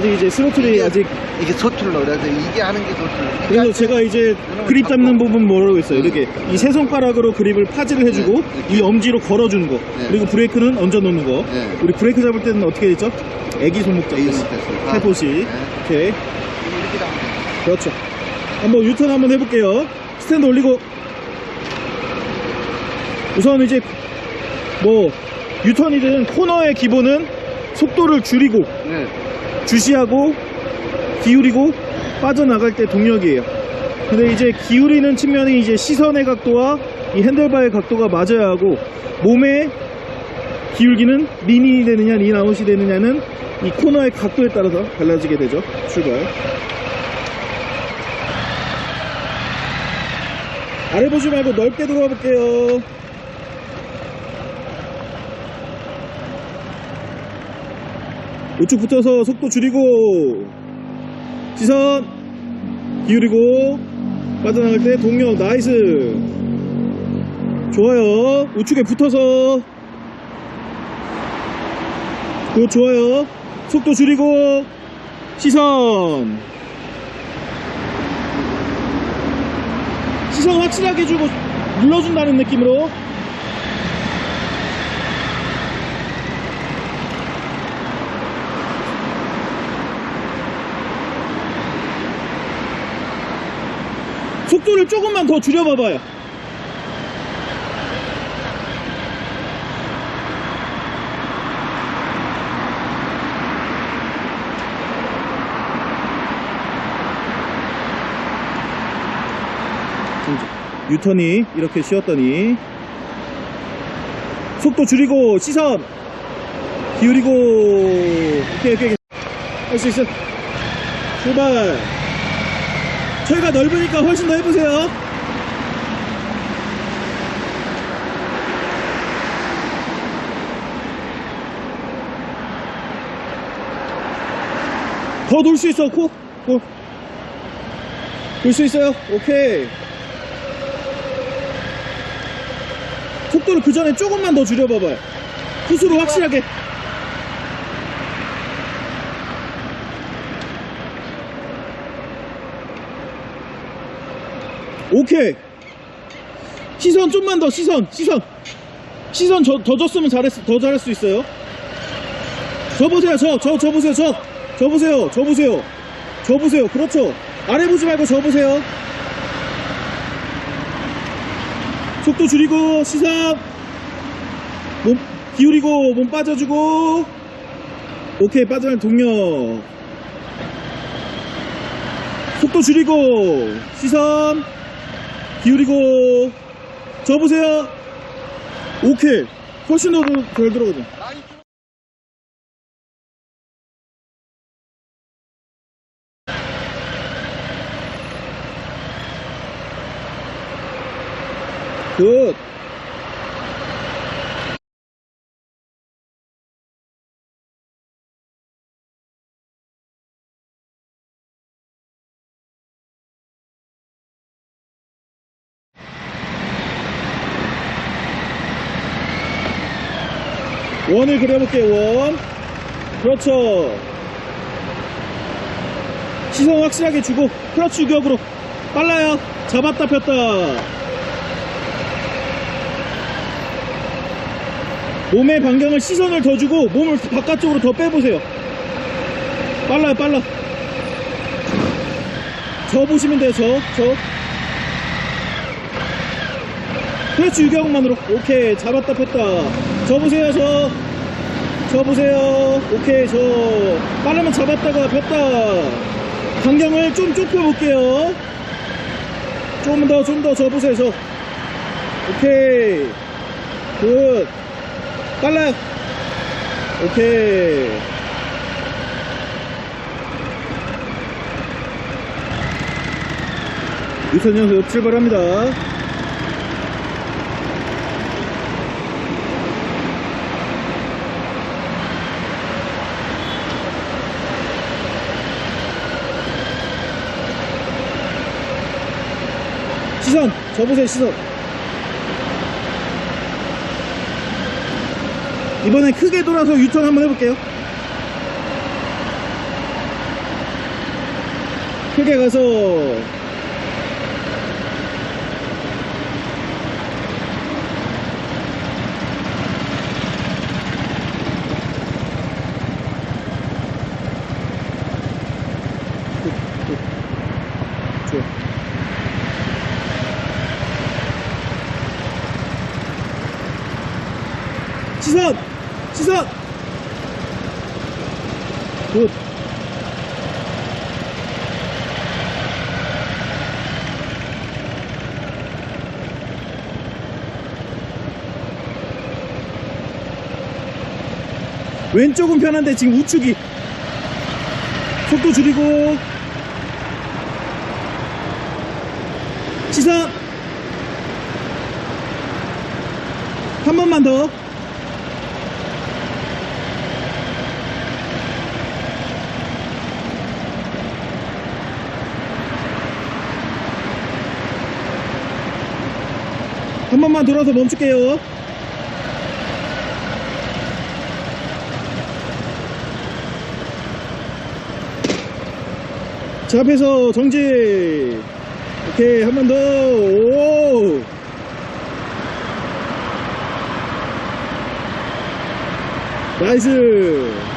아직 이제 스로틀이 이게- 아직 이게 서툴러 그래서 이게 하는 게 서툴러 그래서 제가 이제 그립 잡는 부분 뭐라고 했어요 이렇게 이 세 손가락으로 그립을 파지를 해주고 네. 이 엄지로 걸어주는 거 네. 그리고 브레이크는 얹어 놓는 거 네. 우리 브레이크 잡을 때는 어떻게 했죠? 애기 손목 손목 잡듯이. 살포시 네. 오케이 그렇죠 한번 유턴 한번 해볼게요 스탠드 올리고 우선 이제 뭐 유턴이든 코너의 기본은 속도를 줄이고 네. 주시하고 기울이고 빠져나갈 때 동력이에요. 근데 이제 기울이는 측면이 이제 시선의 각도와 이 핸들바의 각도가 맞아야 하고 몸의 기울기는 린이 되느냐 린 아웃이 되느냐는 이 코너의 각도에 따라서 달라지게 되죠. 출발. 아래 보지 말고 넓게 들어가 볼게요. 우측 붙어서 속도 줄이고 시선 기울이고 빠져나갈 때 동력 나이스. 좋아요. 우측에 붙어서. 굿 좋아요. 속도 줄이고 시선. 시선 확실하게 주고 눌러준다는 느낌으로 속도를 조금만 더 줄여봐봐요. 유턴이 이렇게 쉬었더니 속도 줄이고 시선 기울이고. 오케이 오케이. 할 수 있어. 출발 저희가 넓으니까 훨씬 더 해보세요. 더돌수 있어, 코. 코. 돌수 있어요. 오케이. 속도를 그 전에 조금만 더 줄여봐봐요. 푸스로 확실하게. 오케이. 시선 좀만 더 시선 시선. 시선 저, 더 줬으면 잘했 더 잘할 수 있어요. 저 보세요 저 저 저 보세요 저 저 보세요 저 보세요. 저 보세요 그렇죠. 아래 보지 말고 저 보세요. 속도 줄이고 시선. 몸 기울이고 몸 빠져주고. 오케이 빠져나갈 동력 속도 줄이고 시선 기울이고 저 보세요. 오케이. 훨씬 더잘 들어가죠. 굿 원을 그려볼게요 원. 그렇죠. 시선 확실하게 주고 클러치 유격으로. 빨라요. 잡았다 폈다. 몸의 반경을 시선을 더 주고 몸을 바깥쪽으로 더 빼보세요. 빨라요 빨라. 저 보시면 돼요 저저. 클러치 유격만으로. 오케이 잡았다 폈다 저 보세요 저. 저 보세요. 오케이 저 빠르면 잡았다가 폈다. 반경을 좀 좁혀 볼게요. 좀 더 좀 더 저 보세요 저. 오케이. 굿. 빨라요. 오케이. 유선 연습 출발합니다. 시선 접으세요 시선. 이번엔 크게 돌아서 유턴 한번 해볼게요. 크게 가서 시선! 시선! 굿. 왼쪽은 편한데 지금 우측이 속도 줄이고 시선 한 번만 더 한 번만 돌아서 멈출게요. 자, 앞에서 정지. 오케이, 한 번 더. 오. 나이스.